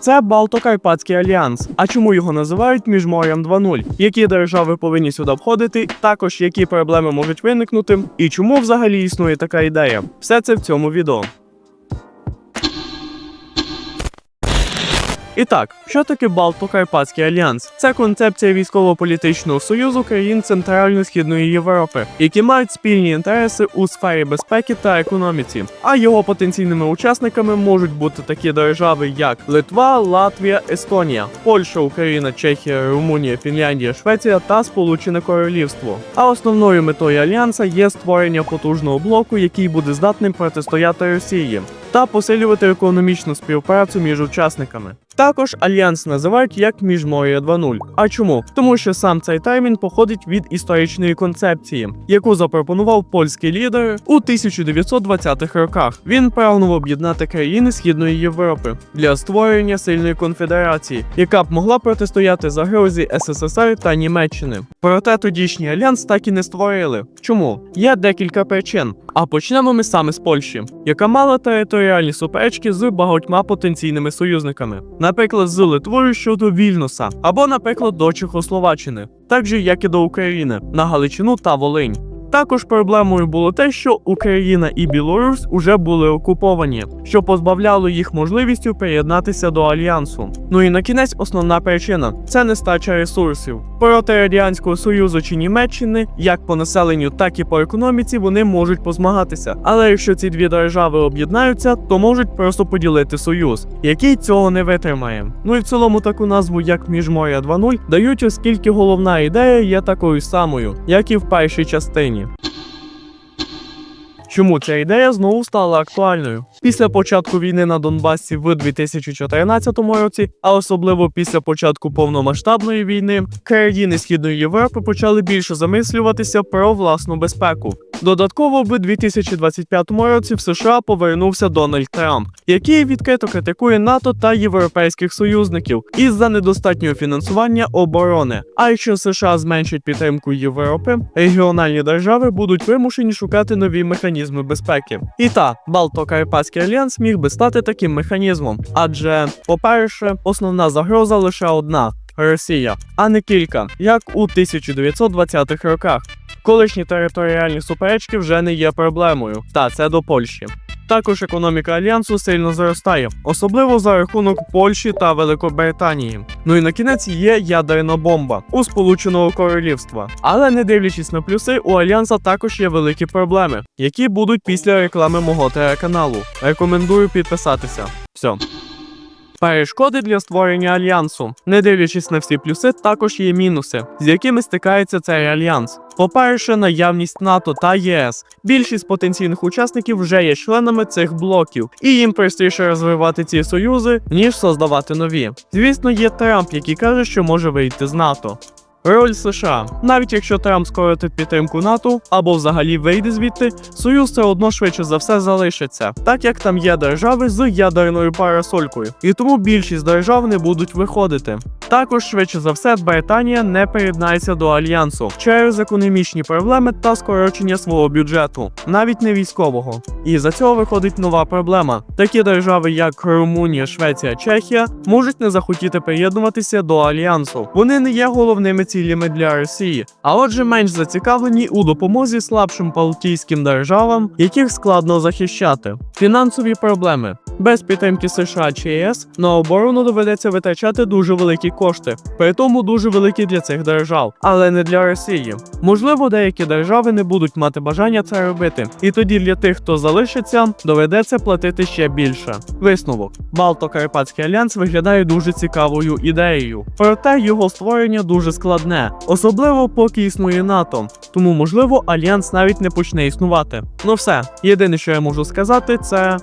Це Балто-Карпатський альянс. А чому його називають міжморям 2.0? Які держави повинні сюди входити? Також які проблеми можуть виникнути, і чому взагалі існує така ідея? Все це в цьому відео. І так, що таке Балто-Карпатський альянс? Це концепція військово-політичного союзу країн Центрально-Східної Європи, які мають спільні інтереси у сфері безпеки та економіці. А його потенційними учасниками можуть бути такі держави, як Литва, Латвія, Естонія, Польща, Україна, Чехія, Румунія, Фінляндія, Швеція та Сполучене Королівство. А основною метою альянса є створення потужного блоку, який буде здатним протистояти Росії та посилювати економічну співпрацю між учасниками. Також альянс називають як міжмор'я 2.0. А чому? Тому що сам цей термін походить від історичної концепції, яку запропонував польський лідер у 1920-х роках. Він прагнув об'єднати країни Східної Європи для створення сильної конфедерації, яка б могла протистояти загрозі СССР та Німеччини. Проте тодішній альянс так і не створили. Чому? Є декілька причин. А почнемо ми саме з Польщі, яка мала територіальні суперечки з багатьма потенційними союзниками, наприклад, з Литвою щодо Вільнуса, або, наприклад, до Чехословаччини, так же як і до України, на Галичину та Волинь. Також проблемою було те, що Україна і Білорусь уже були окуповані, що позбавляло їх можливістю приєднатися до альянсу. Ну і на кінець основна причина це нестача ресурсів. Проти радянського союзу чи Німеччини, як по населенню, так і по економіці, вони можуть позмагатися. Але якщо ці дві держави об'єднаються, то можуть просто поділити союз, який цього не витримає. Ну і в цілому таку назву, як Міжморя 2.0, дають, оскільки головна ідея є такою самою, як і в першій частині. Чому ця ідея знову стала актуальною? Після початку війни на Донбасі в 2014 році, а особливо після початку повномасштабної війни, країни Східної Європи почали більше замислюватися про власну безпеку. Додатково в 2025 році в США повернувся Дональд Трамп, який відкрито критикує НАТО та європейських союзників із-за недостатнього фінансування оборони. А якщо США зменшать підтримку Європи, регіональні держави будуть вимушені шукати нові механізми безпеки. І та Балто-Карпатський альянс міг би стати таким механізмом, адже, по-перше, основна загроза лише одна. Росія, а не кілька, як у 1920-х роках. Колишні територіальні суперечки вже не є проблемою, та це до Польщі. Також економіка альянсу сильно зростає, особливо за рахунок Польщі та Великобританії. Ну і на кінець є ядерна бомба у Сполученого Королівства. Але не дивлячись на плюси, у альянса також є великі проблеми, які будуть після реклами мого телеканалу. Рекомендую підписатися. Все. Перешкоди для створення альянсу, не дивлячись на всі плюси, також є мінуси, з якими стикається цей альянс. По-перше, наявність НАТО та ЄС. Більшість потенційних учасників вже є членами цих блоків, і їм простіше розвивати ці союзи, ніж создавати нові. Звісно, є Трамп, який каже, що може вийти з НАТО. Роль США. Навіть якщо Трамп скоротить підтримку НАТО або взагалі вийде звідти, союз все одно швидше за все залишиться, так як там є держави з ядерною парасолькою, і тому більшість держав не будуть виходити. Також швидше за все Британія не приєднається до альянсу через економічні проблеми та скорочення свого бюджету, навіть не військового. І за цього виходить нова проблема. Такі держави, як Румунія, Швеція, Чехія, можуть не захотіти приєднуватися до альянсу. Вони не є головними цілями для Росії, а отже, менш зацікавлені у допомозі слабшим балтійським державам, яких складно захищати. Фінансові проблеми. Без підтримки США чи ЄС на оборону доведеться витрачати дуже великі кошти, при тому дуже великі для цих держав, але не для Росії. Можливо, деякі держави не будуть мати бажання це робити, і тоді для тих, хто залишиться, доведеться платити ще більше. Висновок: Балто-Карпатський альянс виглядає дуже цікавою ідеєю, проте його створення дуже складне, особливо поки існує НАТО. Тому, можливо, альянс навіть не почне існувати. Ну все, єдине, що я можу сказати, це.